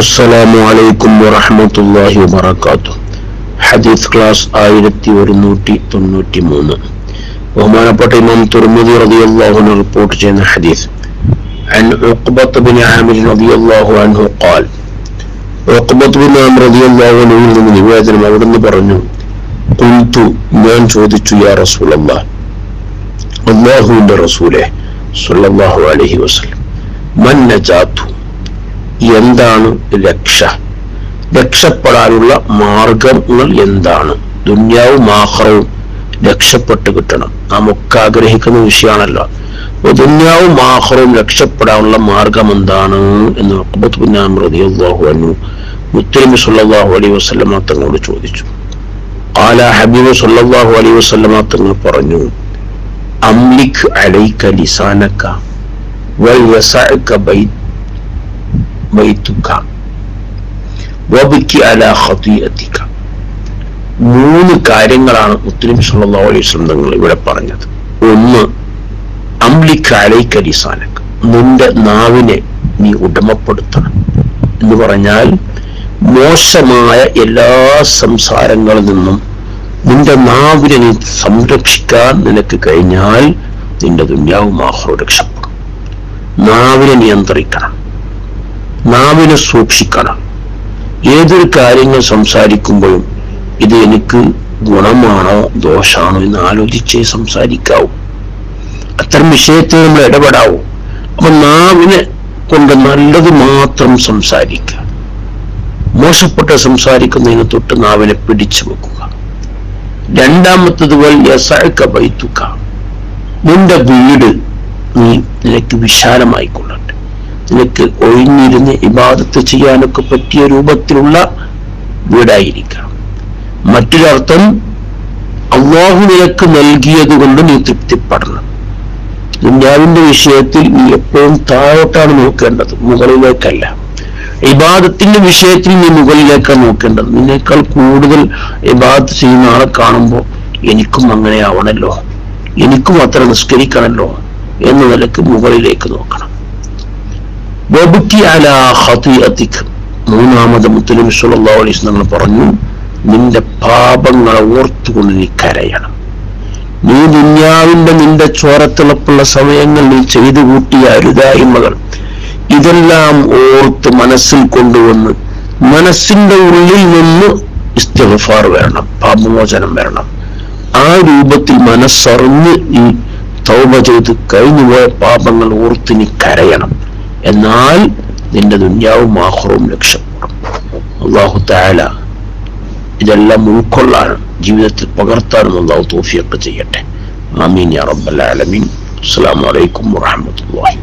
അസ്സലാമു അലൈക്കും വറഹ്മത്തുള്ളാഹി വബറകാതുഹു ഹദീസ് ക്ലാസ് ആയിരത്തി ഒരുന്നൂറ്റി തൊണ്ണൂറ്റി മൂന്ന് ബഹുമാനപ്പെട്ട ഇമാം തുർമുദി റളിയല്ലാഹു അൻഹു റിപ്പോർട്ട് ചെയ്യുന്ന ഹദീസ് عن عقبة بن عامر رضي الله عنه قال عقبة بن عامر رضي الله عنه നിന്ന് നിവേദനം അവിടുന്ന് പറഞ്ഞു കുൽത്തു ഞാൻ ചോദിച്ചു യാ റസൂലല്ലാഹ് അല്ലാഹുവിന്റെ റസൂലേ സല്ലല്ലാഹു അലൈഹി വസല്ലം മൻ നജാത്തു എന്താണ് രക്ഷ? രക്ഷപ്പെടാനുള്ള മാർഗങ്ങൾ എന്താണ്? ദുന്യാവും ആഹ്റവും രക്ഷപ്പെട്ട് കിട്ടണം. നാം ഒക്കെ ആഗ്രഹിക്കുന്ന വിഷയമാണല്ലോ. അപ്പൊ ദുന്യാവും ആഹ്റവും രക്ഷപ്പെടാനുള്ള മാർഗം എന്താണ് എന്ന് പറഞ്ഞു അൻഹു മുത്തലിമി സല്ലല്ലാഹു അലൈഹി വസല്ലമ തങ്ങളോട് ചോദിച്ചു. ആല ഹബീബ് സുല്ലാഹു അലൈഹി വസല്ലമ തങ്ങൾ പറഞ്ഞു അംലിക് അലൈക ലിസാനക വൽ യസഅക ബൈത് ബൈത്തുക വബിക്ക് അല ഖതിയതിക മൂന്ന് കാര്യങ്ങളാണ് മുത്തലിം സല്ലല്ലാഹു അലൈഹി വസല്ലം തങ്ങൾ ഇവിടെ പറഞ്ഞത്. ഒന്ന് അംലിക് അലൈക ലിസാനക. നിന്റെ നാവിനെ നീ ഉടമപ്പെടുത്തണം. എന്ന് പറഞ്ഞാൽ മോശമായ എല്ലാ സംസാരങ്ങളിൽ നിന്നും നിന്റെ നാവിനെ നീ സംരക്ഷിക്കാൻ നിനക്ക് കഴിഞ്ഞാൽ നിന്റെ ദുന്യാവും ആഹ്റവും രക്ഷപ്പെടും. നാവിനെ നിയന്ത്രിക്കണം. നാവിനെ സൂക്ഷിക്കണം. ഏതൊരു കാര്യങ്ങൾ സംസാരിക്കുമ്പോഴും ഇത് എനിക്ക് ഗുണമാണോ ദോഷാണോ എന്ന് ആലോചിച്ചേ സംസാരിക്കാവൂ. അത്തരം വിഷയത്തിൽ നമ്മൾ ഇടപെടാവൂ. അപ്പൊ നാവിനെ കൊണ്ട് നല്ലത് മാത്രം സംസാരിക്കുക. മോശപ്പെട്ട സംസാരിക്കുന്നതിന് തൊട്ട് നാവിനെ പിടിച്ചു വെക്കുക. രണ്ടാമത്തത് വലിയ ബൈത്തുക നിന്റെ വീട് നീ നിനക്ക് വിശാലമായിക്കൊള്ളട്ടെ നിനക്ക് ഒഴിഞ്ഞിരുന്ന് ഇബാദത്ത് ചെയ്യാനൊക്കെ പറ്റിയ രൂപത്തിലുള്ള വീടായിരിക്കണം. മറ്റൊരർത്ഥം അള്ളാഹു നിനക്ക് നൽകിയത് കൊണ്ട് നീ തൃപ്തിപ്പെടണം. ദുന്യാവിന്റെ വിഷയത്തിൽ നീ എപ്പോഴും താഴോട്ടാണ് നോക്കേണ്ടത് മുകളിലേക്കല്ല. ഇബാദത്തിന്റെ വിഷയത്തിൽ നീ മുകളിലേക്കാണ് നോക്കേണ്ടത്. നിന്നേക്കാൾ കൂടുതൽ ഇബാദത്ത് ചെയ്യുന്ന ആളെ കാണുമ്പോൾ എനിക്കും അങ്ങനെ ആവണല്ലോ എനിക്കും അത്ര നിസ്കരിക്കണല്ലോ എന്ന നിലയ്ക്ക് മുകളിലേക്ക് നോക്കണം. മൂന്നാമത് മുത്തലിം അലൈഹി വസല്ലം പറഞ്ഞു നിന്റെ പാപങ്ങളെ ഓർത്തുകൊണ്ട് നീ കരയണം. നീ ദുന്യാവിന്റെ നിന്റെ ചോരത്തിളപ്പുള്ള സമയങ്ങൾ നീ ചെയ്തു കൂട്ടിയ അരുതായ്മകൾ ഇതെല്ലാം ഓർത്ത് മനസ്സിൽ കൊണ്ടുവന്ന് മനസ്സിന്റെ ഉള്ളിൽ നിന്ന് ഇസ്തിഗ്ഫാർ വരണം പാപമോചനം വരണം. ആ രൂപത്തിൽ മനസ്സറിഞ്ഞ് ഈ തൗബ ചെയ്ത് കഴിഞ്ഞുപോയ പാപങ്ങൾ ഓർത്ത് നീ കരയണം. എന്നാൽ നിന്റെ ദുന്യാവും ആഹ്റവും രക്ഷപ്പെടും അള്ളാഹു താല ഇതെല്ലാം ഉൾക്കൊള്ളാൻ ജീവിതത്തിൽ പകർത്താനും അള്ളാഹു തോഫിയൊക്കെ ചെയ്യട്ടെ. ആമീൻ യാ റബ്ബൽ ആലമീൻ. അസ്സലാമു അലൈക്കും വറഹ്മത്തുള്ളാഹി